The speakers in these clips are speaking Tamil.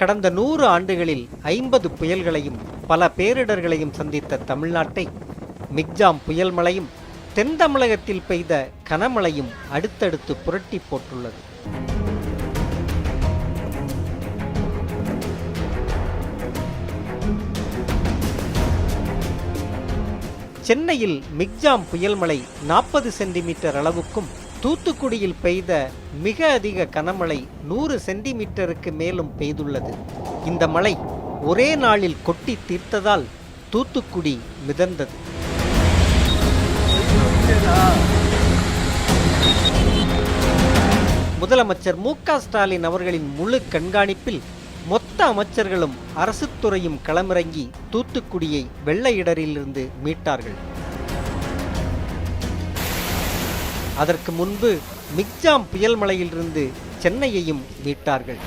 கடந்த நூறு ஆண்டுகளில் ஐம்பது புயல்களையும் பல பேரிடர்களையும் சந்தித்த தமிழ்நாட்டை மிக்ஜாம் புயல் மழையும் தென் தமிழகத்தில் பெய்த கனமழையும் அடுத்தடுத்து புரட்டி போட்டுள்ளது. சென்னையில் மிக்ஜாம் புயல் மழை நாற்பது சென்டிமீட்டர் அளவுக்கும் தூத்துக்குடியில் பெய்த மிக அதிக கனமழை நூறு சென்டிமீட்டருக்கு மேலும் பெய்துள்ளது. இந்த மழை ஒரே நாளில் கொட்டி தீர்த்ததால் தூத்துக்குடி மிதந்தது. முதலமைச்சர் மு க ஸ்டாலின் அவர்களின் முழு கண்காணிப்பில் மொத்த அமைச்சர்களும் அரசுத்துறையும் களமிறங்கி தூத்துக்குடியை வெள்ள இடரிலிருந்து மீட்டார்கள். அதற்கு முன்பு மிக்ஜாம் புயல் மலையிலிருந்து சென்னையையும் மீட்டார்கள்.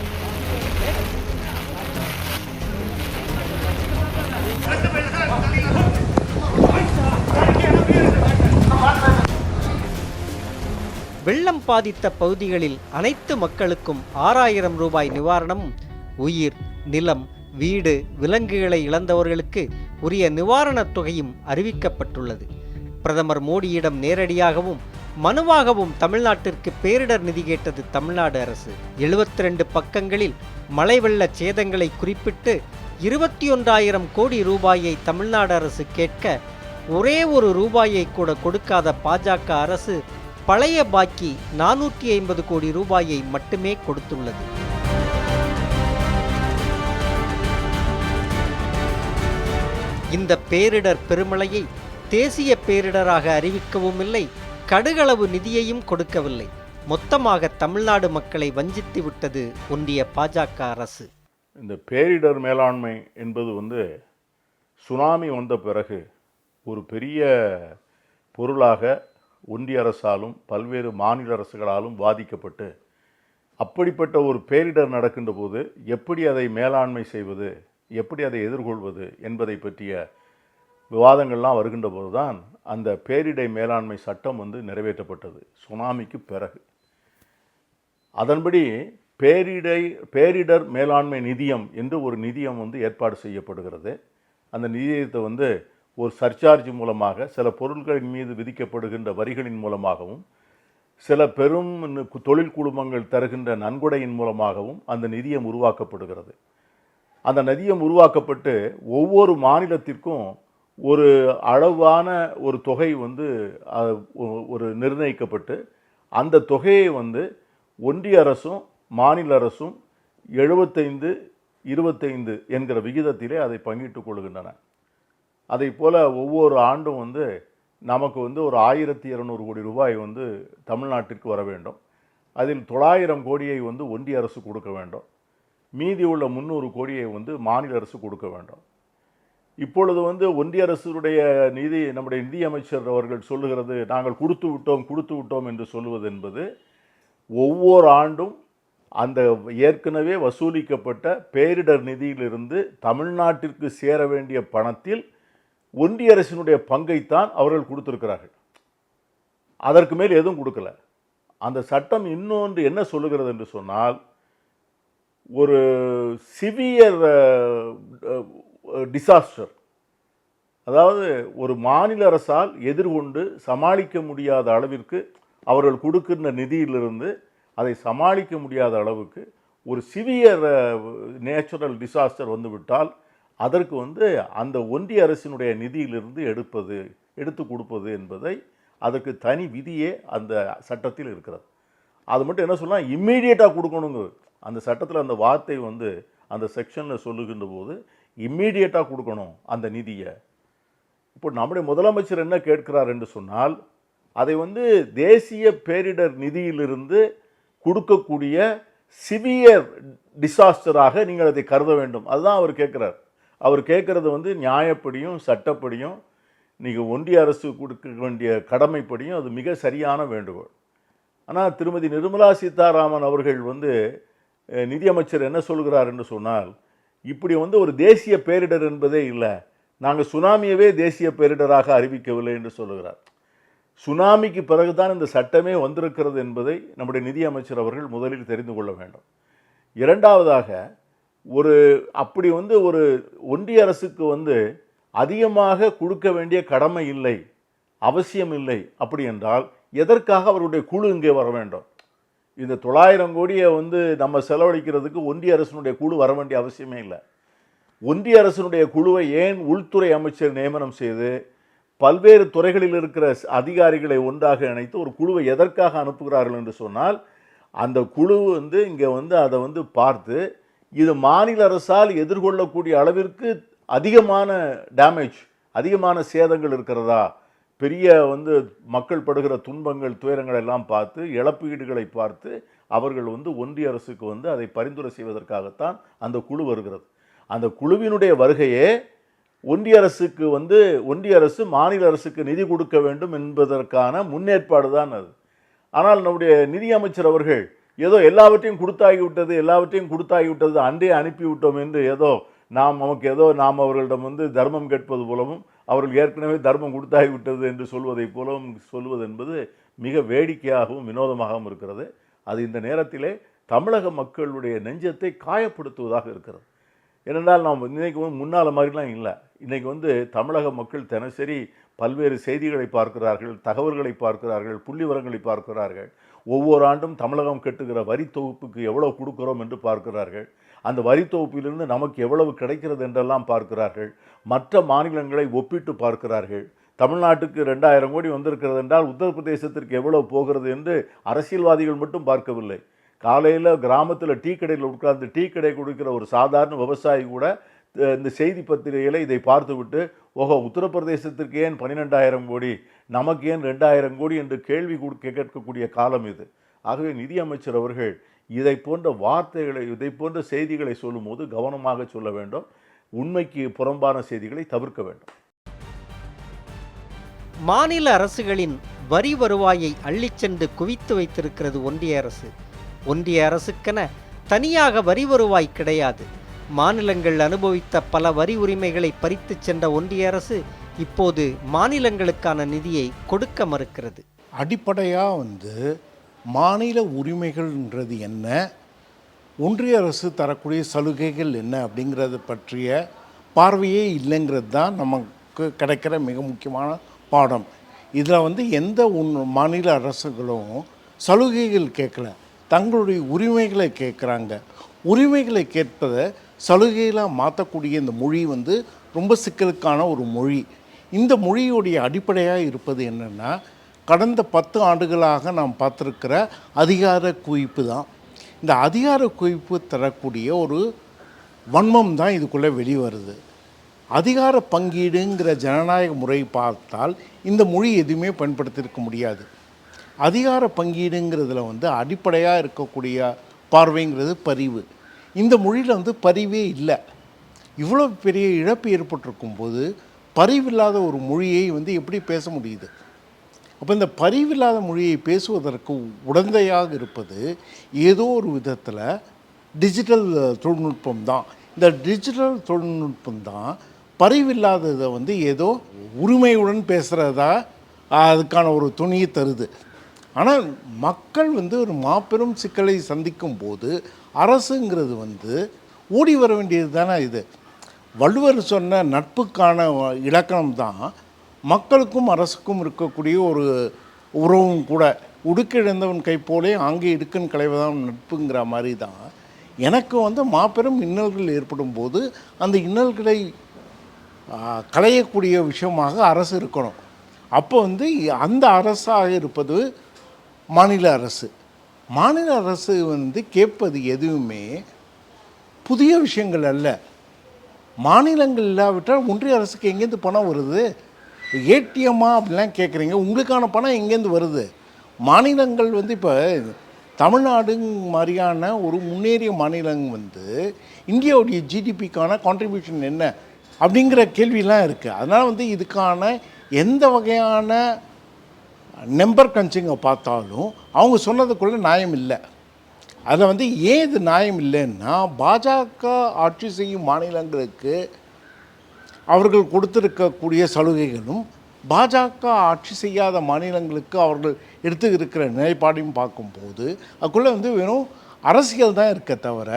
வெள்ளம் பாதித்த பகுதிகளில் அனைத்து மக்களுக்கும் ஆறாயிரம் ரூபாய் நிவாரணமும் உயிர் நிலம் வீடு விலங்குகளை இழந்தவர்களுக்கு உரிய நிவாரணத் தொகையும் அறிவிக்கப்பட்டுள்ளது. பிரதமர் மோடியிடம் நேரடியாகவும் மனுவாகவும் தமிழ்நாட்டிற்கு பேரிடர் நிதி கேட்டது தமிழ்நாடு அரசு. எழுபத்தி ரெண்டு பக்கங்களில் மழை வெள்ள சேதங்களை குறிப்பிட்டு இருபத்தி ஒன்றாயிரம் கோடி ரூபாயை தமிழ்நாடு அரசு கேட்க ஒரே ஒரு ரூபாயை கூட கொடுக்காத பாஜக அரசு பழைய பாக்கி நானூற்றி ஐம்பது கோடி ரூபாயை மட்டுமே கொடுத்துள்ளது. இந்த பேரிடர் பெருமழையை தேசிய பேரிடராக அறிவிக்கவும் இல்லை கடுகளவு நிதியையும் கொடுக்கவில்லை. மொத்தமாக தமிழ்நாடு மக்களை வஞ்சித்து விட்டது ஒன்றிய பாஜக அரசு. இந்த பேரிடர் மேலாண்மை என்பது வந்து சுனாமி வந்த பிறகு ஒரு பெரிய பொருளாக ஒன்றிய அரசாலும் பல்வேறு மாநில அரசுகளாலும் பாதிக்கப்பட்டு அப்படிப்பட்ட ஒரு பேரிடர் நடக்கின்ற போது எப்படி அதை மேலாண்மை செய்வது எப்படி அதை எதிர்கொள்வது என்பதை பற்றிய விவாதங்கள்லாம் வருகின்ற போதுதான் அந்த பேரிடை மேலாண்மை சட்டம் வந்து நிறைவேற்றப்பட்டது சுனாமிக்கு பிறகு. அதன்படி பேரிடை பேரிடர் மேலாண்மை நிதியம் என்று ஒரு நிதியம் வந்து ஏற்பாடு செய்யப்படுகிறது. அந்த நிதியத்தை வந்து ஒரு சர்சார்ஜ் மூலமாக சில பொருட்களின் மீது விதிக்கப்படுகின்ற வரிகளின் மூலமாகவும் சில பெரும் தொழில் குழுமங்கள் தருகின்ற நன்கொடையின் மூலமாகவும் அந்த நிதியம் உருவாக்கப்படுகிறது. அந்த நிதியம் உருவாக்கப்பட்டு ஒவ்வொரு மாநிலத்திற்கும் ஒரு அளவான ஒரு தொகை வந்து ஒரு நிர்ணயிக்கப்பட்டு அந்த தொகையை வந்து ஒன்றிய அரசும் மாநில அரசும் எழுபத்தைந்து இருபத்தைந்து என்கிற விகிதத்திலே அதை பங்கிட்டுக் கொள்கின்றன. அதை போல் ஒவ்வொரு ஆண்டும் வந்து நமக்கு வந்து ஒரு ஆயிரத்தி இரநூறு கோடி ரூபாய் வந்து தமிழ்நாட்டிற்கு வர வேண்டும். அதில் தொள்ளாயிரம் கோடியை வந்து ஒன்றிய அரசு கொடுக்க வேண்டும். மீதி உள்ள முந்நூறு கோடியை வந்து மாநில அரசு கொடுக்க வேண்டும். இப்பொழுது வந்து ஒன்றிய அரசுடைய நிதி நம்முடைய நிதியமைச்சர் அவர்கள் சொல்லுகிறது நாங்கள் கொடுத்து விட்டோம் கொடுத்து விட்டோம் என்று சொல்லுவது என்பது ஒவ்வொரு ஆண்டும் அந்த ஏற்கனவே வசூலிக்கப்பட்ட பேரிடர் நிதியிலிருந்து தமிழ்நாட்டிற்கு சேர வேண்டிய பணத்தில் ஒன்றிய அரசினுடைய பங்கைத்தான் அவர்கள் கொடுத்துருக்கிறார்கள். அதற்கு மேல் எதுவும் கொடுக்கல. அந்த சட்டம் இன்னொன்று என்ன சொல்லுகிறது என்று சொன்னால் ஒரு சிவியர் டிசாஸ்டர் அதாவது ஒரு மாநில அரசால் எதிர்கொண்டு சமாளிக்க முடியாத அளவிற்கு அவர்கள் கொடுக்கின்ற நிதியிலிருந்து அதை சமாளிக்க முடியாத அளவுக்கு ஒரு சிவியர் நேச்சுரல் டிசாஸ்டர் வந்துவிட்டால் அதற்கு வந்து அந்த ஒன்றிய அரசினுடைய நிதியிலிருந்து எடுப்பது எடுத்து கொடுப்பது என்பதை அதற்கு தனி விதியே அந்த சட்டத்தில் இருக்கிறது. அது மட்டும் என்ன சொல்லலாம் இம்மீடியட்டாக கொடுக்கணுங்கிறது. அந்த சட்டத்தில் அந்த வார்த்தை வந்து அந்த செக்ஷனில் சொல்லுகின்ற போது இம்மீடியட்டாக கொடுக்கணும் அந்த நிதியை. இப்போ நம்முடைய முதலமைச்சர் என்ன கேட்கிறார் என்று சொன்னால் அதை வந்து தேசிய பேரிடர் நிதியிலிருந்து கொடுக்கக்கூடிய சிவியர் டிசாஸ்டராக நீங்கள் அதை கருத வேண்டும். அதுதான் அவர் கேட்குறார். அவர் கேட்குறது வந்து நியாயப்படியும் சட்டப்படியும் நீங்கள் ஒன்றிய அரசு கொடுக்க வேண்டிய கடமைப்படியும் அது மிக சரியான வேண்டுகோள். ஆனால் திருமதி நிர்மலா சீதாராமன் அவர்கள் வந்து நிதியமைச்சர் என்ன சொல்கிறார் என்று சொன்னால் இப்படி வந்து ஒரு தேசிய பேரிடர் என்பதே இல்லை. நாங்கள் சுனாமியவே தேசிய பேரிடராக அறிவிக்கவில்லை என்று சொல்லுகிறார். சுனாமிக்கு பிறகுதான் இந்த சட்டமே வந்திருக்கிறது என்பதை நம்முடைய நிதியமைச்சர் அவர்கள் முதலில் தெரிந்து கொள்ள வேண்டும். இரண்டாவதாக ஒரு அப்படி வந்து ஒரு ஒன்றிய அரசுக்கு வந்து அதிகமாக கொடுக்க வேண்டிய கடமை இல்லை அவசியம் இல்லை அப்படி என்றால் எதற்காக அவருடைய குழு இங்கே வர வேண்டும்? இந்த தொள்ளாயிரம் கோடியை வந்து நம்ம செலவழிக்கிறதுக்கு ஒன்றிய அரசினுடைய குழு வர வேண்டிய அவசியமே இல்லை. ஒன்றிய அரசினுடைய குழுவை ஏன் உள்துறை அமைச்சர் நியமனம் செய்து பல்வேறு துறைகளில் இருக்கிற அதிகாரிகளை ஒன்றாக இணைத்து ஒரு குழுவை எதற்காக அனுப்புகிறார்கள் என்று சொன்னால் அந்த குழு வந்து இங்கே வந்து அதை வந்து பார்த்து இது மாநில அரசால் எதிர்கொள்ளக்கூடிய அளவிற்கு அதிகமான டேமேஜ் அதிகமான சேதங்கள் இருக்கிறதா? பெரிய வந்து மக்கள் படுகிற துன்பங்கள் துயரங்கள் எல்லாம் பார்த்து இழப்பீடுகளை பார்த்து அவர்கள் வந்து ஒன்றிய அரசுக்கு வந்து அதை பரிந்துரை செய்வதற்காகத்தான் அந்த குழு வருகிறது. அந்த குழுவினுடைய வருகையே ஒன்றிய அரசுக்கு வந்து ஒன்றிய அரசு மாநில அரசுக்கு நிதி கொடுக்க வேண்டும் என்பதற்கான முன்னேற்பாடு தான் அது. ஆனால் நம்முடைய நிதியமைச்சர் அவர்கள் ஏதோ எல்லாவற்றையும் கொடுத்தாகிவிட்டது எல்லாவற்றையும் கொடுத்தாகிவிட்டது அன்றே அனுப்பிவிட்டோம் என்று ஏதோ நாம் நமக்கு ஏதோ நாம் அவர்களிடம் வந்து தர்மம் கேட்பது போலவும் அவர்கள் ஏற்கனவே தர்மம் கொடுத்தாகிவிட்டது என்று சொல்வதைப் போலவும் சொல்வது என்பது மிக வேடிக்கையாகவும் வினோதமாகவும் இருக்கிறது. அது இந்த நேரத்திலே தமிழக மக்களுடைய நெஞ்சத்தை காயப்படுத்துவதாக இருக்கிறது. ஏனென்றால் நாம் இன்றைக்கு வந்து முன்னால் மாதிரிலாம் இல்லை. இன்றைக்கி வந்து தமிழக மக்கள் தினசரி பல்வேறு செய்திகளை பார்க்கிறார்கள் தகவல்களை பார்க்கிறார்கள் புள்ளிவரங்களை பார்க்கிறார்கள். ஒவ்வொரு ஆண்டும் தமிழகம் கட்டுகிற வரி தொகுப்புக்கு எவ்வளோ கொடுக்குறோம் என்று பார்க்கிறார்கள். அந்த வரி தொகுப்பிலிருந்து நமக்கு எவ்வளவு கிடைக்கிறது என்றெல்லாம் பார்க்கிறார்கள். மற்ற மாநிலங்களை ஒப்பிட்டு பார்க்கிறார்கள். தமிழ்நாட்டுக்கு ரெண்டாயிரம் கோடி வந்திருக்கிறது என்றால் உத்தரப்பிரதேசத்திற்கு எவ்வளவு போகிறது என்று அரசியல்வாதிகள் மட்டும் பார்க்கவில்லை. காலையில் கிராமத்தில் டீ கடையில் உட்கார்ந்து டீ கடை கொடுக்கிற ஒரு சாதாரண விவசாயி கூட இந்த செய்தி பத்திரிகையில் இதை பார்த்துவிட்டு ஓஹோ உத்தரப்பிரதேசத்திற்கு ஏன் பன்னிரெண்டாயிரம் கோடி நமக்கு ஏன் ரெண்டாயிரம் கோடி? என்று கேள்வி கொடு- கேட்கக்கூடிய காலம் இது. ஆகவே நிதியமைச்சர் அவர்கள் இதை போன்ற வார்த்தைகளை இதை போன்ற செய்திகளை சொல்லும்போது கவனமாக சொல்ல வேண்டும். உண்மைக்கு புறம்பான செய்திகளை தவிர்க்க வேண்டும். மாநில அரசுகளின் வரி வருவாயை அள்ளிச் சென்று குவித்து வைத்திருக்கிறது ஒன்றிய அரசு. ஒன்றிய அரசுக்கென தனியாக வரி வருவாய் கிடையாது. மாநிலங்கள் அனுபவித்த பல வரி உரிமைகளை பறித்துச் சென்ற ஒன்றிய அரசு இப்போது மாநிலங்களுக்கான நிதியை கொடுக்க மறுக்கிறது. அடிப்படையாக வந்து மாநில உரிமைகள்ன்றது என்ன? ஒன்றிய அரசு தரக்கூடிய சலுகைகள் என்ன அப்படிங்கிறத பற்றிய பார்வையே இல்லைங்கிறது தான் நமக்கு கிடைக்கிற மிக முக்கியமான பாடம். இதில் வந்து எந்த உன் மாநில அரசுகளும் சலுகைகள் கேட்கல. தங்களுடைய உரிமைகளை கேட்குறாங்க. உரிமைகளை கேட்பதை சலுகைகளாக மாற்றக்கூடிய இந்த மொழி வந்து ரொம்ப சிக்கலுக்கான ஒரு மொழி. இந்த மொழியுடைய அடிப்படையாக இருப்பது என்னென்னா கடந்த பத்து ஆண்டுகளாக நாம் பார்த்துருக்கிற அதிகார குவிப்பு தான். இந்த அதிகார குவிப்பு தரக்கூடிய ஒரு வன்மம் தான் இதுக்குள்ளே வெளிவருது. அதிகார பங்கீடுங்கிற ஜனநாயக முறை பார்த்தால் இந்த மொழி எதுவுமே பயன்படுத்தியிருக்க முடியாது. அதிகார பங்கீடுங்கிறதுல வந்து அடிப்படையாக இருக்கக்கூடிய பார்வைங்கிறது பரிவு. இந்த மொழியில் வந்து பரிவே இல்லை. இவ்வளோ பெரிய இழப்பு ஏற்பட்டிருக்கும் போது பரிவில்லாத ஒரு மொழியை வந்து எப்படி பேச முடியுது? அப்போ இந்த பரிவில்லாத மொழியை பேசுவதற்கு உடந்தையாக இருப்பது ஏதோ ஒரு விதத்தில் டிஜிட்டல் தொழில்நுட்பம் தான். இந்த டிஜிட்டல் தொழில்நுட்பம் தான் பரிவில்லாததை வந்து ஏதோ உரிமையுடன் பேசுகிறதா அதுக்கான ஒரு துணியை தருது. ஆனால் மக்கள் வந்து ஒரு மாபெரும் சிக்கலை சந்திக்கும் போது அரசுங்கிறது வந்து ஓடி வர வேண்டியது தானே இது. வள்ளுவர் சொன்ன நட்புக்கான இலக்கணம் தான் மக்களுக்கும் அரசுக்கும் இருக்கக்கூடிய ஒரு உறவும் கூட உடுக்கிழந்தவன் கை போலே ஆங்கே இடுக்கன் களைவதான் நட்புங்கிற மாதிரி தான் எனக்கு வந்து மாபெரும் இன்னல்கள் ஏற்படும் போது அந்த இன்னல்களை களையக்கூடிய விஷயமாக அரசு இருக்கணும். அப்போ வந்து அந்த அரசாக இருப்பது மாநில அரசு. மாநில அரசு வந்து கேட்பது எதுவுமே புதிய விஷயங்கள் அல்ல. மாநிலங்கள் இல்லாவிட்டால் ஒன்றிய அரசுக்கு எங்கேருந்து பணம் வருது? ஏடிஎம்மா அப்படிலாம் கேட்குறீங்க உங்களுக்கான பணம் எங்கேருந்து வருது? மாநிலங்கள் வந்து இப்போ தமிழ்நாடு மாதிரியான ஒரு முன்னேறிய மாநிலம் வந்து இந்தியாவுடைய ஜிடிபிக்கான கான்ட்ரிபியூஷன் என்ன அப்படிங்கிற கேள்வியெலாம் இருக்குது அதனால் வந்து இதுக்கான எந்த வகையான நம்பர் கன்சிங்க பார்த்தாலும் அவங்க சொன்னதுக்குள்ளே நியாயம் இல்லை. அதில் வந்து ஏன் இது நியாயம் இல்லைன்னா பாஜக ஆட்சி செய்யும் மாநிலங்களுக்கு அவர்கள் கொடுத்திருக்கக்கூடிய சலுகைகளும் பாஜக ஆட்சி செய்யாத மாநிலங்களுக்கு அவர்கள் எடுத்து இருக்கிற நிலைப்பாடையும் பார்க்கும்போது அதுக்குள்ளே வந்து வெறும் அரசியல் தான் இருக்க தவிர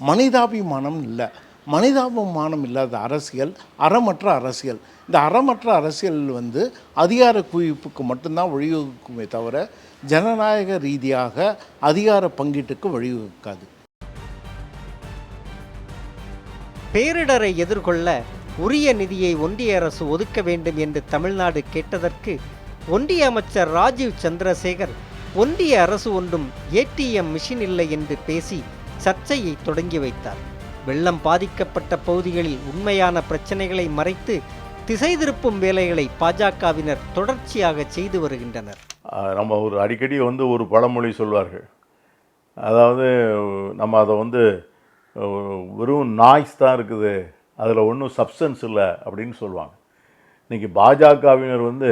மனிதாபிமானம் இல்லை. மனிதாபிமானம் இல்லாத அரசியல் அறமற்ற அரசியல். இந்த அறமற்ற அரசியல் வந்து அதிகார குவிப்புக்கு மட்டும்தான் வழிவகுக்குமே தவிர ஜனநாயக ரீதியாக அதிகார பங்கீட்டுக்கு வழிவகுக்காது. பேரிடரை எதிர்கொள்ள உரிய நிதியை ஒன்றிய அரசு ஒதுக்க வேண்டும் என்று தமிழ்நாடு கேட்டதற்கு ஒன்றிய அமைச்சர் ராஜீவ் சந்திரசேகர் ஒன்றிய அரசு ஒன்றும் ஏடிஎம் மிஷின் இல்லை என்று பேசி சர்ச்சையை தொடங்கி வைத்தார். வெள்ளம் பாதிக்கப்பட்ட பகுதிகளில் உண்மையான பிரச்சனைகளை மறைத்து திசை திருப்பும் வேலைகளை பாஜகவினர் தொடர்ச்சியாக செய்து வருகின்றனர். நம்ம ஒரு அடிக்கடி வந்து ஒரு பழமொழி சொல்வார்கள். அதாவது நம்ம அதை வந்து வெறும் நாய்ஸ் தான் இருக்குது. அதில் ஒன்றும் சப்ஸ்டன்ஸ் இல்லை அப்படின்னு சொல்லுவாங்க. இன்றைக்கி பாஜகவினர் வந்து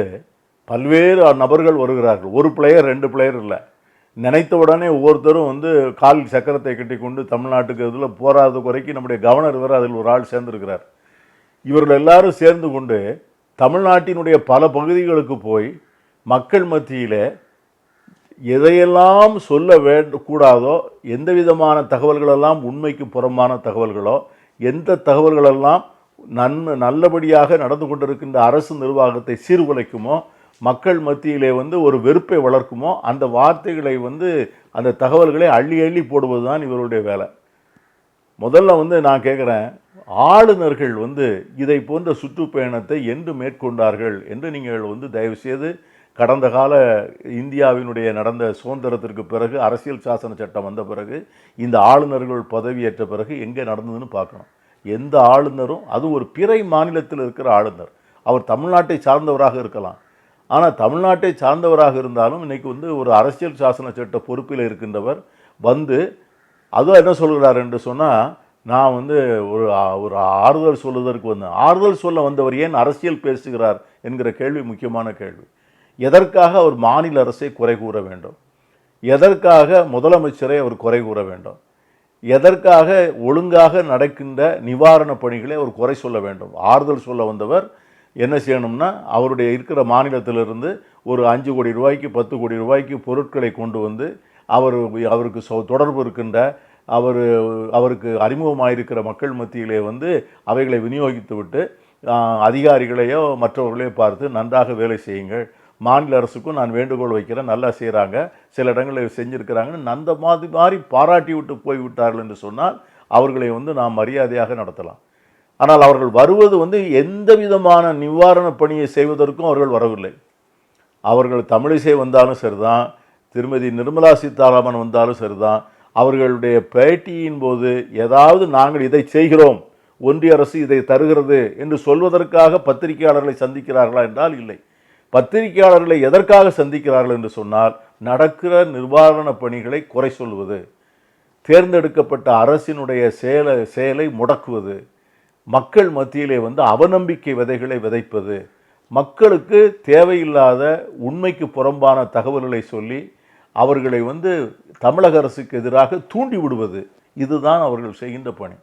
பல்வேறு நபர்கள் வருகிறார்கள். ஒரு பிளேயர் ரெண்டு பிளேயர் இல்லை. நினைத்த உடனே ஒவ்வொருத்தரும் வந்து கால் சக்கரத்தை கட்டி கொண்டு தமிழ்நாட்டுக்கு இதில் போராத குறைக்கு நம்முடைய கவர்னர் வேறு அதில் ஒரு ஆள் சேர்ந்திருக்கிறார். இவர்கள் எல்லாரும் சேர்ந்து கொண்டு தமிழ்நாட்டினுடைய பல பகுதிகளுக்கு போய் மக்கள் மத்தியிலே எதையெல்லாம் சொல்ல வேண்ட கூடாதோ எந்த விதமான தகவல்களெல்லாம் உண்மைக்கு புறம்பான தகவல்களோ எந்த தகவல்களெல்லாம் நன்மை நல்லபடியாக நடந்து கொண்டிருக்கின்ற அரசு நிர்வாகத்தை சீர்குலைக்குமோ மக்கள் மத்தியிலே வந்து ஒரு வெறுப்பை வளர்க்குமோ அந்த வார்த்தைகளை வந்து அந்த தகவல்களை அள்ளி அள்ளி போடுவது தான் இவருடைய வேலை. முதல்ல வந்து நான் கேட்குறேன் ஆளுநர்கள் வந்து இதை போன்ற சுற்றுப்பயணத்தை என்று மேற்கொண்டார்கள் என்று நீங்கள் வந்து தயவுசெய்து கடந்த கால இந்தியாவினுடைய நடந்த சுதந்திரத்திற்கு பிறகு அரசியல் சாசன சட்டம் வந்த பிறகு இந்த ஆளுநர்கள் பதவியேற்ற பிறகு எங்கே நடந்ததுன்னு பார்க்கணும். எந்த ஆளுநரும் அது ஒரு பிறை மாநிலத்தில் இருக்கிற ஆளுநர். அவர் தமிழ்நாட்டை சார்ந்தவராக இருக்கலாம். ஆனால் தமிழ்நாட்டை சார்ந்தவராக இருந்தாலும் இன்றைக்கி வந்து ஒரு அரசியல் சாசன சட்ட பொறுப்பில் இருக்கின்றவர் வந்து அதுவும் என்ன சொல்கிறார் என்று சொன்னால் நான் வந்து ஒரு ஒரு ஆறுதல் சொல்வதற்கு வந்தேன். ஆறுதல் சொல்ல வந்தவர் ஏன் அரசியல் பேசுகிறார் என்கிற கேள்வி முக்கியமான கேள்வி. எதற்காக அவர் மாநில அரசை குறை கூற வேண்டும்? எதற்காக முதலமைச்சரை அவர் குறை கூற வேண்டும்? எதற்காக ஒழுங்காக நடக்கின்ற நிவாரணப் பணிகளை அவர் குறை சொல்ல வேண்டும்? ஆறுதல் சொல்ல வந்தவர் என்ன செய்யணும்னா அவருடைய இருக்கிற மாநிலத்திலிருந்து ஒரு அஞ்சு கோடி ரூபாய்க்கு பத்து கோடி ரூபாய்க்கு பொருட்களை கொண்டு வந்து அவர் அவருக்கு சொ- தொடர்பு இருக்கின்ற அவர் அவருக்கு அறிமுகமாயிருக்கிற மக்கள் மத்தியிலே வந்து அவைகளை விநியோகித்து விட்டு அதிகாரிகளையோ மற்றவர்களையோ பார்த்து நன்றாக வேலை செய்யுங்கள். மாநில அரசுக்கும் நான் வேண்டுகோள் வைக்கிறேன். நல்லா செய்கிறாங்க சில இடங்களில் செஞ்சுருக்கிறாங்கன்னு அந்த மாதிரி மாதிரி பாராட்டி விட்டு போய் விட்டார்கள் என்று சொன்னால் அவர்களை வந்து நாம் மரியாதையாக நடத்தலாம். ஆனால் அவர்கள் வருவது வந்து எந்த விதமான நிவாரணப் பணியை செய்வதற்கும் அவர்கள் வரவில்லை. அவர்கள் தமிழிசை வந்தாலும் சரிதான். திருமதி நிர்மலா சீதாராமன் வந்தாலும் சரிதான். அவர்களுடைய பேட்டியின் போது ஏதாவது நாங்கள் இதை செய்கிறோம். ஒன்றிய அரசு இதை தருகிறது என்று சொல்வதற்காக பத்திரிகையாளர்களை சந்திக்கிறார்களா என்றால் இல்லை. பத்திரிகையாளர்களை எதற்காக சந்திக்கிறார்கள் என்று சொன்னால் நடக்கிற நிர்வாரண பணிகளை குறை சொல்வது தேர்ந்தெடுக்கப்பட்ட அரசினுடைய செயலை செயலை முடக்குவது மக்கள் மத்தியிலே வந்து அவநம்பிக்கை விதைகளை விதைப்பது மக்களுக்கு தேவையில்லாத உண்மைக்கு புறம்பான தகவல்களை சொல்லி அவர்களை வந்து தமிழக அரசுக்கு எதிராக தூண்டி விடுவது இதுதான் அவர்கள் செய்கின்ற பணி.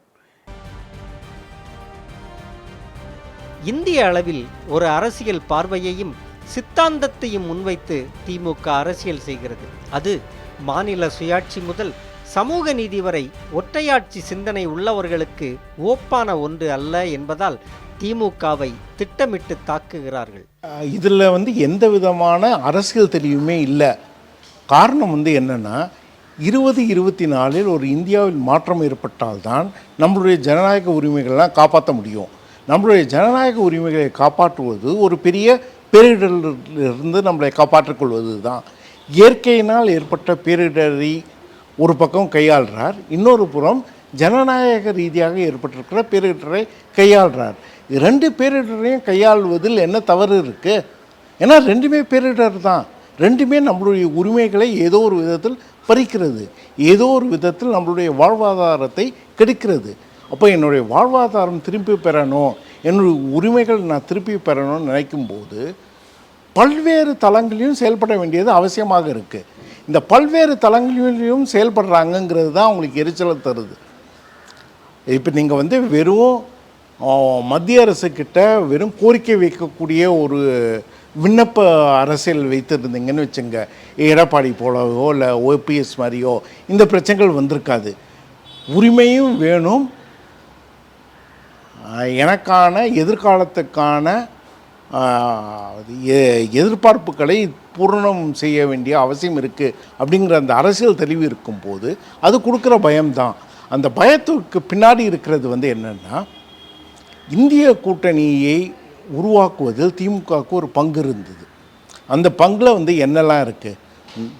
இந்திய அளவில் ஒரு அரசியல் பார்வையையும் சித்தாந்தத்தையும் முன்வைத்து திமுக அரசியல் செய்கிறது. அது மாநில சுயாட்சி முதல் சமூக நீதி வரை ஒற்றையாட்சி சிந்தனை உள்ளவர்களுக்கு ஓப்பான ஒன்று அல்ல என்பதால் திமுகவை திட்டமிட்டு தாக்குகிறார்கள். இதில் வந்து எந்த விதமான அரசியல் தெளிவுமே இல்லை. காரணம் வந்து என்னென்னா இருபது இருபத்தி நாலில் ஒரு இந்தியாவில் மாற்றம் ஏற்பட்டால்தான் நம்மளுடைய ஜனநாயக உரிமைகள்லாம் காப்பாற்ற முடியும். நம்மளுடைய ஜனநாயக உரிமைகளை காப்பாற்றுவது ஒரு பெரிய பேரிடரிலிருந்து நம்மளை காப்பாற்றிக் கொள்வது தான் இயற்கையினால் ஏற்பட்ட பேரிடரை ஒரு பக்கம் கையாள்றார் இன்னொரு புறம் ஜனநாயக ரீதியாக ஏற்பட்டிருக்கிற பேரிடரை கையாள்றார். ரெண்டு பேரிடரையும் கையாள்வதில் என்ன தவறு இருக்குது ஏன்னா ரெண்டுமே பேரிடர் தான். ரெண்டுமே நம்மளுடைய உரிமைகளை ஏதோ ஒரு விதத்தில் பறிக்கிறது. ஏதோ ஒரு விதத்தில் நம்மளுடைய வாழ்வாதாரத்தை கெடுக்கிறது. அப்போ என்னுடைய வாழ்வாதாரம் திரும்பி பெறணும். என்னுடைய உரிமைகள் நான் திருப்பி பெறணும்னு நினைக்கும்போது பல்வேறு தளங்களிலும் செயல்பட வேண்டியது அவசியமாக இருக்குது இந்த பல்வேறு தளங்களிலும் செயல்படுறாங்கங்கிறது தான் அவங்களுக்கு எரிச்சலை தருது. இப்போ நீங்கள் வந்து வெறும் மத்திய அரசுக்கிட்ட வெறும் கோரிக்கை வைக்கக்கூடிய ஒரு விண்ணப்ப அரசியல் வைத்திருந்தீங்கன்னு வச்சுங்க. எடப்பாடி போலவோ இல்லை ஓபிஎஸ் மாதிரியோ இந்த பிரச்சனைகள் வந்திருக்காது. உரிமையும் வேணும் எனக்கான எதிர்காலத்துக்கான எ- எதிர்பார்ப்புகளை பூரணம் செய்ய வேண்டிய அவசியம் இருக்குது அப்படிங்கிற அந்த அரசியல் தெளிவு இருக்கும்போது அது கொடுக்குற பயம்தான். அந்த பயத்துக்கு பின்னாடி இருக்கிறது வந்து என்னென்னா இந்திய கூட்டணியை உருவாக்குவதில் திமுகவுக்கு ஒரு பங்கு இருந்தது. அந்த பங்கில் வந்து என்னெல்லாம் இருக்குது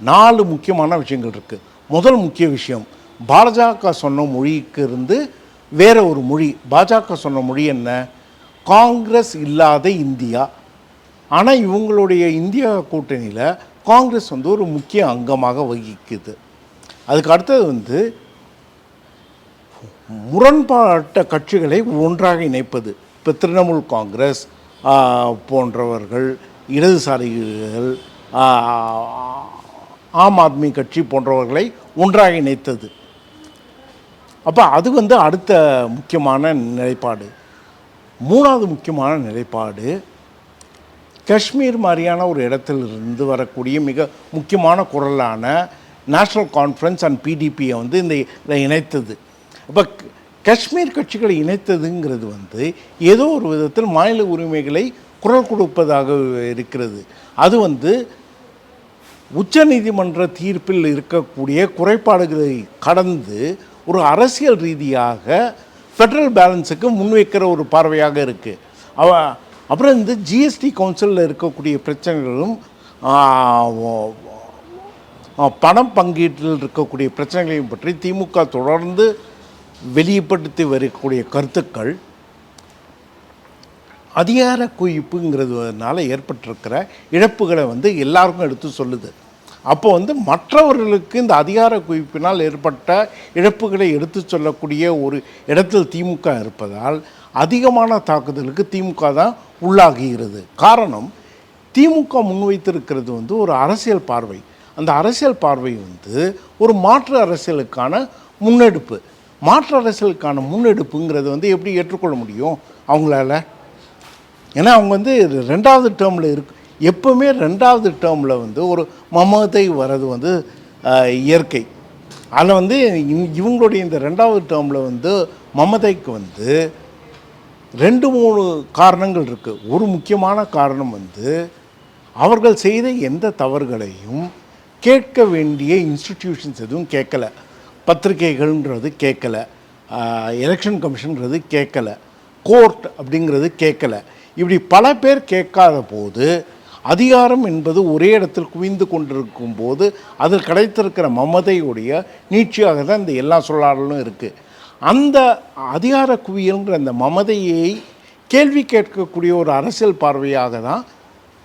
நாலு முக்கியமான விஷயங்கள் இருக்குது முதல் முக்கிய விஷயம் பாஜக சொன்ன மொழிக்கு இருந்து வேற ஒரு மொழி பாஜக சொன்ன மொழி என்ன? காங்கிரஸ் இல்லாத இந்தியா. ஆனால் இவங்களுடைய இந்தியா கூட்டணியில் காங்கிரஸ் வந்து ஒரு முக்கிய அங்கமாக வகிக்குது. அதுக்கு அடுத்தது வந்து முரண்பாட்ட கட்சிகளை ஒன்றாக இணைப்பது. இப்போ திரிணாமுல் காங்கிரஸ் போன்றவர்கள் இடதுசாரிகள் ஆம் ஆத்மி கட்சி போன்றவர்களை ஒன்றாக இணைத்தது. அப்போ அது வந்து அடுத்த முக்கியமான நிலைப்பாடு. மூணாவது முக்கியமான நிலைப்பாடு காஷ்மீர் மாதிரியான ஒரு இடத்திலிருந்து வரக்கூடிய மிக முக்கியமான குரலான நேஷ்னல் கான்ஃபரன்ஸ் அண்ட் பிடிபியை வந்து இந்த இதை இணைத்தது. அப்போ காஷ்மீர் கட்சிகளை இணைத்ததுங்கிறது வந்து ஏதோ ஒரு விதத்தில் மாநில உரிமைகளை குரல் கொடுப்பதாக இருக்கிறது. அது வந்து உச்சநீதிமன்ற தீர்ப்பில் இருக்கக்கூடிய குறைபாடுகளை கடந்து ஒரு அரசியல் ரீதியாக ஃபெடரல் பேலன்ஸுக்கு முன்வைக்கிற ஒரு பார்வையாக இருக்குது அவ அப்புறம் இந்த ஜிஎஸ்டி கவுன்சிலில் இருக்கக்கூடிய பிரச்சனைகளும் பணம் பங்கீட்டில் இருக்கக்கூடிய பிரச்சனைகளையும் பற்றி திமுக தொடர்ந்து வெளிப்படுத்தி வரக்கூடிய கருத்துக்கள் அதிகார குவிப்புங்கிறதுனால ஏற்பட்டிருக்கிற இழப்புகளை வந்து எல்லாருக்கும் எடுத்து சொல்லுது. அப்போ வந்து மற்றவர்களுக்கு இந்த அதிகார குவிப்பினால் ஏற்பட்ட இழப்புகளை எடுத்து சொல்லக்கூடிய ஒரு இடத்தில் திமுக இருப்பதால் அதிகமான தாக்குதலுக்கு திமுக தான் உள்ளாகுகிறது காரணம் திமுக முன்வைத்திருக்கிறது வந்து ஒரு அரசியல் பார்வை. அந்த அரசியல் பார்வை வந்து ஒரு மாற்று அரசியலுக்கான முன்னெடுப்பு. மாற்று அரசியலுக்கான முன்னெடுப்புங்கிறது வந்து எப்படி ஏற்றுக்கொள்ள முடியும் அவங்களால? ஏன்னா அவங்க வந்து ரெண்டாவது டேர்மில் இருக்கு எப்பவுமே ரெண்டாவது டேர்மில் வந்து ஒரு மமதை வர்றது வந்து இயற்கை. அதில் வந்து இவங்களுடைய இந்த ரெண்டாவது டேர்மில் வந்து மமதைக்கு வந்து ரெண்டு மூணு காரணங்கள் இருக்குது ஒரு முக்கியமான காரணம் வந்து அவர்கள் செய்த எந்த தவறுகளையும் கேட்க வேண்டிய இன்ஸ்டிடியூஷன்ஸ் எதுவும் கேட்கல. பத்திரிகைகள்ன்றது கேட்கல. எலெக்ஷன் கமிஷன்றது கேட்கல. கோர்ட் அப்படிங்கிறது கேட்கல. இப்படி பல பேர் கேட்காத போது அதிகாரம் என்பது ஒரே இடத்தில் குவிந்து கொண்டிருக்கும் போது அதில் கிடைத்திருக்கிற மமதையுடைய நீட்சியாக தான் இந்த எல்லா சொல்லாடலும் இருக்குது அந்த அதிகார குவியல்ங்கிற அந்த மமதையை கேள்வி கேட்கக்கூடிய ஒரு அரசியல் பார்வையாக தான்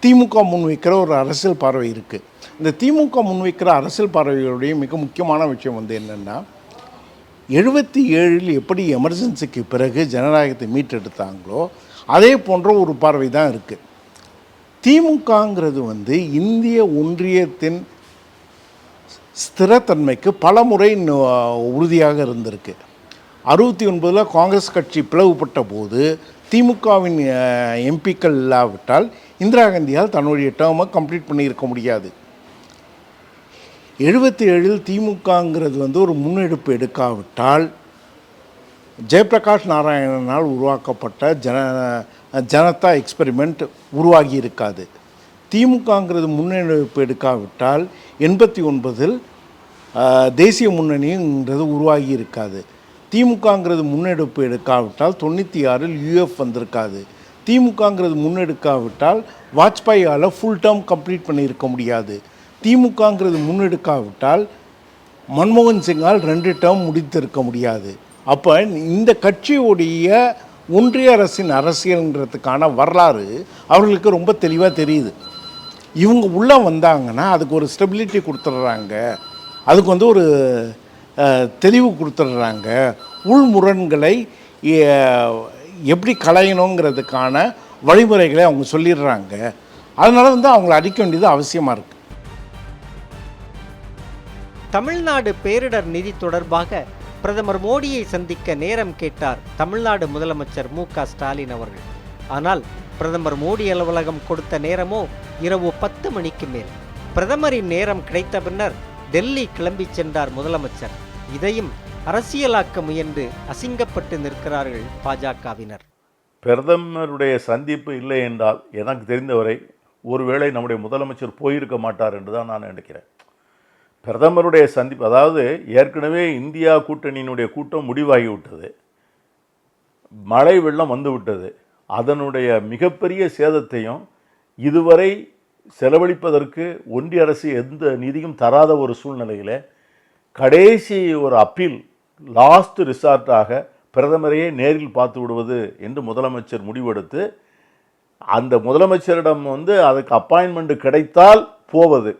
திமுக முன்வைக்கிற ஒரு அரசியல் பார்வை இருக்குது இந்த திமுக முன்வைக்கிற அரசியல் பார்வைகளுடைய மிக முக்கியமான விஷயம் வந்து என்னென்னா எழுபத்தி ஏழில் எப்படி எமர்ஜென்சிக்கு பிறகு ஜனநாயகத்தை மீட்டெடுத்தாங்களோ அதே போன்ற ஒரு பார்வை தான் இருக்குது திமுகங்கிறது வந்து இந்திய ஒன்றியத்தின் ஸ்திரத்தன்மைக்கு பல முறை உறுதியாக இருந்திருக்கு. அறுபத்தி ஒன்பதில் காங்கிரஸ் கட்சி பிளவுபட்ட போது திமுகவின் எம்பிக்கள் இல்லாவிட்டால் இந்திரா காந்தியால் தன்னுடைய டேர்மை கம்ப்ளீட் பண்ணியிருக்க முடியாது. எழுபத்தி ஏழில் திமுகங்கிறது வந்து ஒரு முன்னெடுப்பு எடுக்காவிட்டால் ஜெயபிரகாஷ் நாராயணனால் உருவாக்கப்பட்ட ஜன ஜனதா எக்ஸ்பெரிமெண்ட் உருவாகி இருக்காது திமுகங்கிறது முன்னெடுப்பு எடுக்காவிட்டால் எண்பத்தி ஒன்பதில் தேசிய முன்னணிங்கிறது உருவாகி இருக்காது திமுகங்கிறது முன்னெடுப்பு எடுக்காவிட்டால் தொண்ணூற்றி ஆறில் யூஎஃப் வந்திருக்காது. திமுகங்கிறது முன்னெடுக்காவிட்டால் வாஜ்பாயால் ஃபுல் டேர்ம் கம்ப்ளீட் பண்ணியிருக்க முடியாது. திமுகங்கிறது முன்னெடுக்காவிட்டால் மன்மோகன் சிங்கால் ரெண்டு டேர்ம் முடித்திருக்க முடியாது. அப்போ இந்த கட்சியுடைய ஒன்றிய அரசின் அரசியல்ன்றதுக்கான வரலாறு அவர்களுக்கு ரொம்ப தெளிவாக தெரியுது. இவங்க உள்ளே வந்தாங்கன்னா அதுக்கு ஒரு ஸ்டெபிலிட்டி கொடுத்துட்றாங்க. அதுக்கு வந்து ஒரு தெளிவு கொடுத்துட்றாங்க. உள்முரண்களை எப்படி களையணுங்கிறதுக்கான வழிமுறைகளை அவங்க சொல்லிடுறாங்க. அதனால வந்து அவங்கள அடிக்க வேண்டியது அவசியமாக இருக்குது தமிழ்நாடு பேரிடர் நிதி தொடர்பாக பிரதமர் மோடியை சந்திக்க நேரம் கேட்டார் தமிழ்நாடு முதலமைச்சர் மு க ஸ்டாலின் அவர்கள். ஆனால் பிரதமர் மோடி அலுவலகம் கொடுத்த நேரமோ இரவு பத்து மணிக்கு மேல். பிரதமரின் நேரம் கிடைத்த பின்னர் டெல்லி கிளம்பிச் சென்றார் முதலமைச்சர். இதையும் அரசியலாக்க முயன்று அசிங்கப்பட்டு நிற்கிறார்கள் பாஜகவினர். பிரதமருடைய சந்திப்பு இல்லை என்றால் எனக்கு தெரிந்தவரை ஒருவேளை நம்முடைய முதலமைச்சர் போயிருக்க மாட்டார் என்று தான் நான் நினைக்கிறேன். பிரதமருடைய சந்திப்பு அதாவது ஏற்கனவே இந்தியா கூட்டணியினுடைய கூட்டம் முடிவாகிவிட்டது. மழை வெள்ளம் வந்துவிட்டது. அதனுடைய மிகப்பெரிய சேதத்தையும் இதுவரை செலவழிப்பதற்கு ஒன்றிய அரசு எந்த நிதியும் தராத ஒரு சூழ்நிலையில் கடைசி ஒரு அப்பீல் லாஸ்ட் ரிசார்ட்டாக பிரதமரையே நேரில் பார்த்து விடுவது என்று முதலமைச்சர் முடிவெடுத்து அந்த முதலமைச்சரிடம் வந்து அதுக்கு அப்பாயின்மெண்ட் கிடைத்தால் போவது.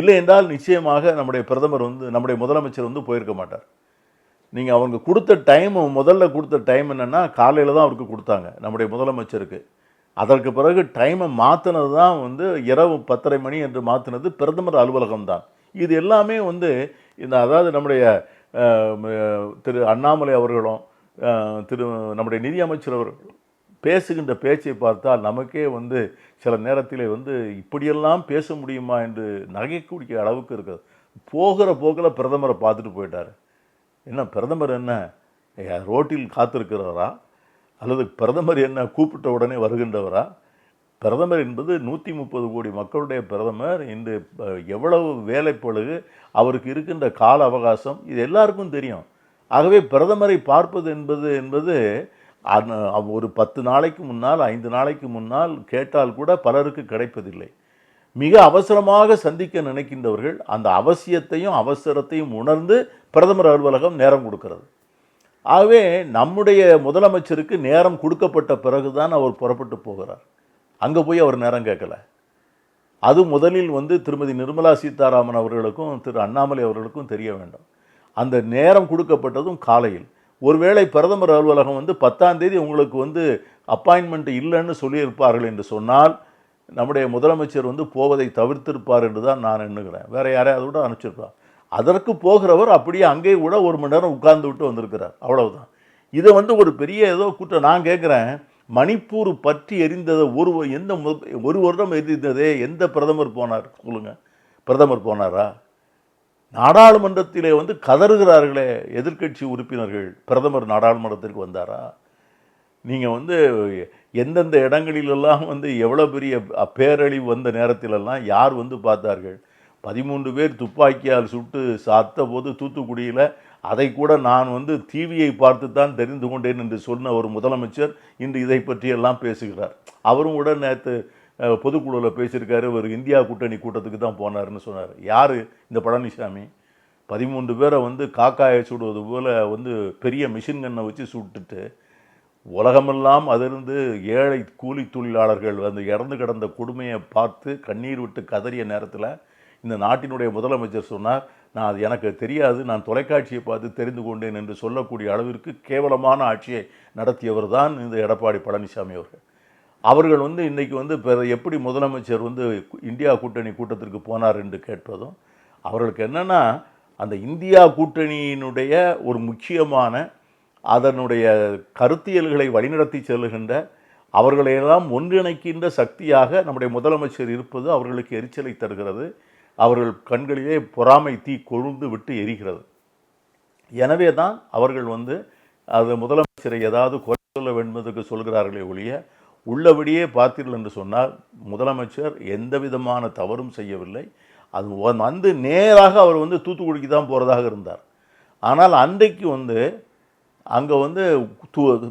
இல்லை என்றால் நிச்சயமாக நம்முடைய பிரதமர் வந்து நம்முடைய முதலமைச்சர் வந்து போயிருக்க மாட்டார். நீங்கள் அவங்க கொடுத்த டைம் முதல்ல கொடுத்த டைம் என்னென்னா காலையில் தான் அவருக்கு கொடுத்தாங்க நம்முடைய முதலமைச்சருக்கு. அதற்கு பிறகு டைமை மாற்றினது தான் வந்து இரவு பத்தரை மணி என்று மாற்றினது பிரதமர் அலுவலகம் தான். இது எல்லாமே வந்து இந்த அதாவது நம்முடைய திரு அண்ணாமலை அவர்களும் திரு நம்முடைய நிதியமைச்சர் அவர்களும் பேசுகின்ற பேச்சை பார்த்தால் நமக்கே வந்து சில நேரத்தில் வந்து இப்படியெல்லாம் பேச முடியுமா என்று நகைக்கூடிய அளவுக்கு இருக்குது போகிற போக்கில் பிரதமரை பார்த்துட்டு போயிட்டார். என்ன பிரதமர் என்ன? ரோட்டில் காத்திருக்கிறவரா அல்லது பிரதமர் என்ன கூப்பிட்ட உடனே வருகின்றவரா? பிரதமர் என்பது நூற்றி முப்பது கோடி மக்களுடைய பிரதமர். இன்று எவ்வளவு வேலைப்பொழுது அவருக்கு இருக்கின்ற கால அவகாசம் இது எல்லாருக்கும் தெரியும். ஆகவே பிரதமரை பார்ப்பது என்பது என்பது ஒரு பத்து நாளைக்கு முன்னால் ஐந்து நாளைக்கு முன்னால் கேட்டால் கூட பலருக்கு கிடைப்பதில்லை. மிக அவசரமாக சந்திக்க நினைக்கின்றவர்கள் அந்த அவசியத்தையும் அவசரத்தையும் உணர்ந்து பிரதமர் அலுவலகம் நேரம் கொடுக்கிறது. ஆகவே நம்முடைய முதலமைச்சருக்கு நேரம் கொடுக்கப்பட்ட பிறகுதான் அவர் புறப்பட்டு போகிறார். அங்கே போய் அவர் நேரம் கேட்கல. அது முதலில் வந்து திருமதி நிர்மலா சீதாராமன் அவர்களுக்கும் திரு அண்ணாமலை அவர்களுக்கும் தெரிய வேண்டும். அந்த நேரம் கொடுக்கப்பட்டதும் காலையில். ஒருவேளை பிரதமர் அலுவலகம் வந்து பத்தாம் தேதி உங்களுக்கு வந்து அப்பாயின்மெண்ட் இல்லைன்னு சொல்லியிருப்பார்கள் என்று சொன்னால் நம்முடைய முதலமைச்சர் வந்து போவதை தவிர்த்திருப்பார் என்று தான் நான் எண்ணுகிறேன். வேறு யாரையாவது கூட அனுப்பிச்சிருப்பார். அதற்கு போகிறவர் அப்படியே அங்கேயே கூட ஒரு மணி நேரம் உட்கார்ந்து விட்டு வந்திருக்கிறார். அவ்வளவுதான். இதை வந்து ஒரு பெரிய ஏதோ கூட்டம் நான் கேட்குறேன் மணிப்பூர் பற்றி எரிந்ததை ஒரு எந்த மு- ஒரு வருடம் எரிந்ததே எந்த பிரதமர் போனார்? சொல்லுங்கள் பிரதமர் போனாரா? நாடாளுமன்றத்திலே வந்து கதறுகிறார்களே எதிர்க்கட்சி உறுப்பினர்கள். பிரதமர் நாடாளுமன்றத்திற்கு வந்தாரா? நீங்கள் வந்து எந்தெந்த இடங்களிலெல்லாம் வந்து எவ்வளோ பெரிய பேரழிவு வந்த நேரத்திலெல்லாம் யார் வந்து பார்த்தார்கள்? பதிமூன்று பேர் துப்பாக்கியால் சுட்டு சாத்த போது தூத்துக்குடியில் அதை கூட நான் வந்து டிவியை பார்த்து தான் தெரிந்து கொண்டேன் என்று சொன்ன ஒரு முதலமைச்சர் இன்று இதை பற்றியெல்லாம் பேசுகிறார். அவரும் கூட நேற்று பொதுக்குழுவில் பேசியிருக்காரு ஒரு இந்தியா கூட்டணி கூட்டத்துக்கு தான் போனாருன்னு சொன்னார். யார்? இந்த பழனிசாமி. பதிமூன்று பேரை வந்து காக்காயை சுடுவது போல் வந்து பெரிய மிஷின் கன்னை வச்சு சுட்டுட்டு உலகமெல்லாம் அதிலிருந்து ஏழை கூலி தொழிலாளர்கள் வந்து இறந்து கிடந்த கொடுமையை பார்த்து கண்ணீர் விட்டு கதறிய நேரத்தில் இந்த நாட்டினுடைய முதலமைச்சர் சொன்னார் நான் அது எனக்கு தெரியாது நான் தொலைக்காட்சியை பார்த்து தெரிந்து கொண்டேன் என்று சொல்லக்கூடிய அளவிற்கு கேவலமான ஆட்சியை நடத்தியவர் தான் இந்த எடப்பாடி பழனிசாமி அவர்கள். அவர்கள் வந்து இன்றைக்கி வந்து பிற- எப்படி முதலமைச்சர் வந்து இந்தியா கூட்டணி கூட்டத்திற்கு போனார் என்று கேட்பதும் அவர்களுக்கு என்னென்னா அந்த இந்தியா கூட்டணியினுடைய ஒரு முக்கியமான அதனுடைய கருத்தியல்களை வழிநடத்தி செல்லுகின்ற அவர்களையெல்லாம் ஒன்றிணைக்கின்ற சக்தியாக நம்முடைய முதலமைச்சர் இருப்பது அவர்களுக்கு எரிச்சலை தருகிறது. அவர்கள் கண்களிலே பொறாமை தீ கொழுந்து விட்டு எரிகிறது. எனவே தான் அவர்கள் வந்து அது முதலமைச்சரை ஏதாவது குறை சொல்ல வேண்டுவதற்கு சொல்கிறார்களே ஒழிய உள்ளபடியே பார்த்தீர்கள் என்று சொன்னால் முதலமைச்சர் எந்த விதமான தவறும் செய்யவில்லை. அது வந்து நேராக அவர் வந்து தூத்துக்குடிக்கு தான் போகிறதாக இருந்தார். ஆனால் அன்றைக்கு வந்து அங்கே வந்து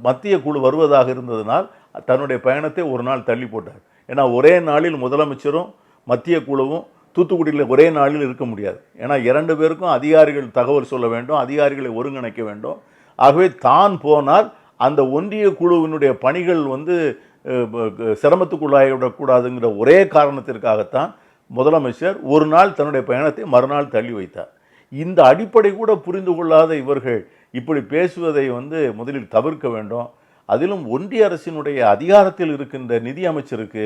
மத்திய குழு வருவதாக இருந்ததனால் தன்னுடைய பயணத்தை ஒரு நாள் தள்ளி போட்டார். ஏன்னா ஒரே நாளில் முதலமைச்சரும் மத்திய குழுவும் தூத்துக்குடியில் ஒரே நாளில் இருக்க முடியாது. ஏன்னா இரண்டு பேருக்கும் அதிகாரிகள் தகவல் சொல்ல வேண்டும் அதிகாரிகளை ஒருங்கிணைக்க வேண்டும். ஆகவே தான் போனால் அந்த ஒன்றிய குழுவினுடைய பணிகள் வந்து சிரமத்துக்குள்ளாகிவிடக்கூடாதுங்கிற ஒரே காரணத்திற்காகத்தான் முதலமைச்சர் ஒரு நாள் தன்னுடைய பயணத்தை மறுநாள் தள்ளி வைத்தார். இந்த அடிப்படை கூட புரிந்து கொள்ளாத இவர்கள் இப்படி பேசுவதை வந்து முதலில் தவிர்க்க வேண்டும். அதிலும் ஒன்றிய அரசினுடைய அதிகாரத்தில் இருக்கின்ற நிதி அமைச்சருக்கு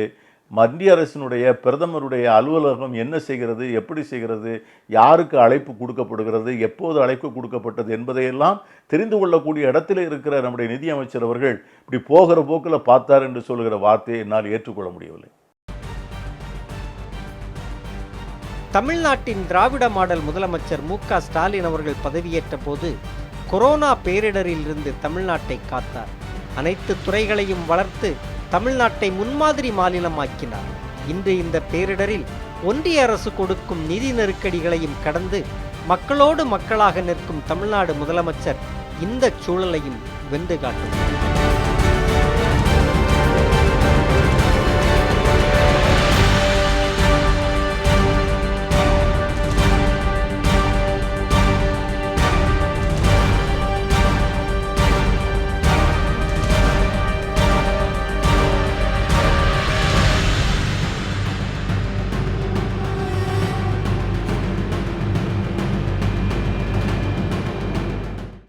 மத்திய அரசினுடைய பிரதமருடைய அலுவலகம் என்ன செய்கிறது எப்படி செய்கிறது யாருக்கு அழைப்பு கொடுக்கப்படுகிறது எப்போது அழைப்பு கொடுக்கப்பட்டது என்பதையெல்லாம் தெரிந்து கொள்ளக்கூடிய இடத்துல இருக்கிற நம்முடைய நிதி அமைச்சர் அவர்கள் இப்படி போகிற போக்கில் பார்த்தார் என்று சொல்கிற வார்த்தையை என்னால் ஏற்றுக்கொள்ள முடியவில்லை. தமிழ்நாட்டின் திராவிட மாடல் முதலமைச்சர் மு க ஸ்டாலின் அவர்கள் பதவியேற்ற போது கொரோனா பேரிடரில் இருந்து தமிழ்நாட்டை காத்தார். அனைத்து துறைகளையும் வளர்த்து தமிழ்நாட்டை முன்மாதிரி மாநிலமாக்கினார். இன்று இந்த பேரிடரில் ஒன்றிய அரசு கொடுக்கும் நிதி நெருக்கடிகளையும் கடந்து மக்களோடு மக்களாக நிற்கும் தமிழ்நாடு முதலமைச்சர் இந்த சூழலையும் வென்று காட்டுகிறார்.